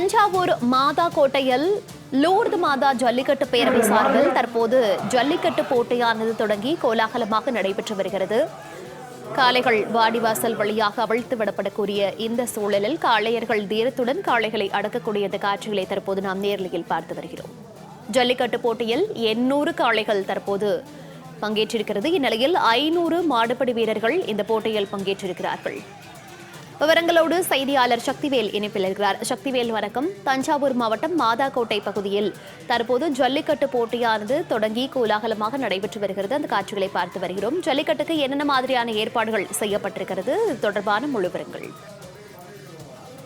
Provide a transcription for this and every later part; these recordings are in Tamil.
தஞ்சாவூர் மாதா கோட்டையில் லூர்து மாதா ஜல்லிக்கட்டு பேரவை சார்பில் தற்போது ஜல்லிக்கட்டு போட்டியானது தொடங்கி கோலாகலமாக நடைபெற்று வருகிறது. காளைகள் வாடிவாசல் வழியாக அவிழ்த்து விடப்படக்கூடிய இந்த சூழலில் காளையர்கள் தீரத்துடன் காளைகளை அடக்கக்கூடிய இந்த காட்சிகளை தற்போது நாம் நேரலையில் பார்த்து வருகிறோம். ஜல்லிக்கட்டு போட்டியில் எண்ணூறு காளைகள் தற்போது பங்கேற்றிருக்கிறது. இந்நிலையில் ஐநூறு மாடுபடி வீரர்கள் இந்த போட்டியில் பங்கேற்றிருக்கிறார்கள். விவரங்களோடு செய்தியாளர் சக்திவேல் இணைப்பில் இருக்கிறார். சக்திவேல் வணக்கம். தஞ்சாவூர் மாவட்டம் மாதாக்கோட்டை பகுதியில் தற்போது ஜல்லிக்கட்டு போட்டியானது தொடங்கி கோலாகலமாக நடைபெற்று வருகிறது. அந்த காட்சிகளை பார்த்து வருகிறோம். ஜல்லிக்கட்டுக்கு என்னென்ன மாதிரியான ஏற்பாடுகள் செய்யப்பட்டிருக்கிறது? இது தொடர்பான முழு விவரங்கள்.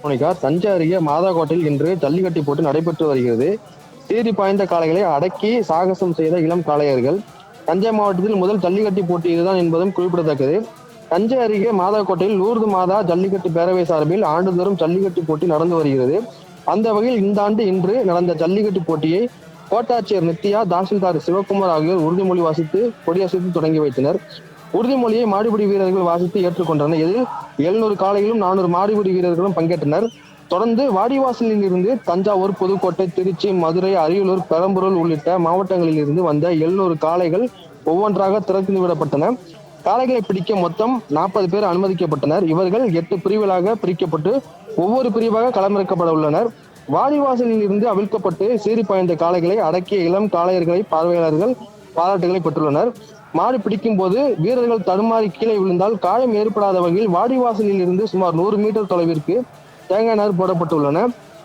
மோனிகா தஞ்சை அருகே மாதாக்கோட்டையில் இன்று ஜல்லிக்கட்டு போட்டு நடைபெற்று வருகிறது. சீறி பாய்ந்த காளைகளை அடக்கி சாகசம் செய்த இளம் காளையர்கள் தஞ்சை மாவட்டத்தில் முதல் ஜல்லிக்கட்டு போட்டி இதுதான் என்பதும் குறிப்பிடத்தக்கது. தஞ்சை அருகே மாதாக்கோட்டையில் லூர்து மாதா ஜல்லிக்கட்டு பேரவை சார்பில் ஆண்டுதோறும் ஜல்லிக்கட்டு போட்டி நடந்து வருகிறது. அந்த வகையில் இந்த ஆண்டு இன்று நடந்த ஜல்லிக்கட்டு போட்டியை கோட்டாட்சியர் நித்யா தாசில்தார் சிவகுமார் ஆகியோர் உறுதிமொழி வாசித்து கொடியசைத்து தொடங்கி வைத்தனர். உறுதிமொழியை மாடுபிடி வீரர்கள் வாசித்து ஏற்றுக்கொண்டனர். இதில் எழுநூறு காலையிலும் நானூறு மாடுபிடி வீரர்களும் பங்கேற்றனர். தொடர்ந்து வாடிவாசலில் இருந்து தஞ்சாவூர் புதுக்கோட்டை திருச்சி மதுரை அரியலூர் பெரம்பலூர் உள்ளிட்ட மாவட்டங்களில் இருந்து வந்த எழுநூறு காளைகள் ஒவ்வொன்றாக திறந்து விடப்பட்டன. காளைகளை பிடிக்க மொத்தம் நாற்பது பேர் அனுமதிக்கப்பட்டனர். இவர்கள் எட்டு பிரிவுகளாக பிரிக்கப்பட்டு ஒவ்வொரு பிரிவாக களமிறக்கப்பட உள்ளனர். வாடிவாசலில் இருந்து அவிழ்க்கப்பட்டு சீறி பாய்ந்த காளைகளை அடக்கிய இளம் காளையர்களை பார்வையாளர்கள் பாராட்டுகளை பெற்றுள்ளனர். மாடு பிடிக்கும் போது வீரர்கள் தடுமாறி கீழே விழுந்தால் காயம் ஏற்படாத வகையில் வாடிவாசலில் இருந்து சுமார் நூறு மீட்டர் தொலைவிற்கு தேங்காய் நார் போடப்பட்டுள்ளன.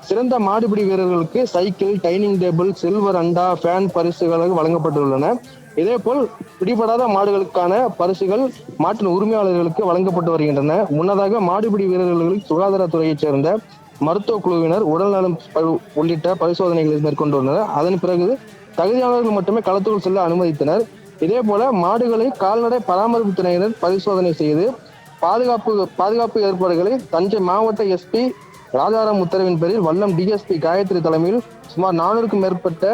சிறந்த மாடுபிடி வீரர்களுக்கு சைக்கிள் டைனிங் டேபிள் சில்வர் அண்டா ஃபேன் பரிசுகள் வழங்கப்பட்டுள்ளன. இதேபோல் பிடிபடாத மாடுகளுக்கான பரிசுகள் மாட்டின் உரிமையாளர்களுக்கு வழங்கப்பட்டு வருகின்றன. முன்னதாக மாடுபிடி வீரர்களுக்கு சுகாதாரத்துறையைச் சேர்ந்த மருத்துவ குழுவினர் உடல்நலம் உள்ளிட்ட பரிசோதனைகளை மேற்கொண்டுள்ளனர் அதன் பிறகு தகுதியானவர்கள் மட்டுமே களத்துக்குள் செல்ல அனுமதித்தனர். இதே போல மாடுகளை கால்நடை பராமரிப்பு துறையினர் பரிசோதனை செய்து பாதுகாப்பு பாதுகாப்பு ஏற்பாடுகளை தஞ்சை மாவட்ட எஸ்பி ராஜாராம் உத்தரவின் பேரில் வல்லம் டிஎஸ்பி காயத்ரி தலைமையில் சுமார் நானூறுக்கும் மேற்பட்ட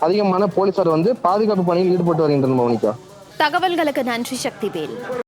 அதிகமான போலீசார் வந்து பாதுகாப்பு பணியில் ஈடுபட்டு வருகின்றனர் மோனிகா. தகவல்களுக்கு நன்றி சக்திவேல்.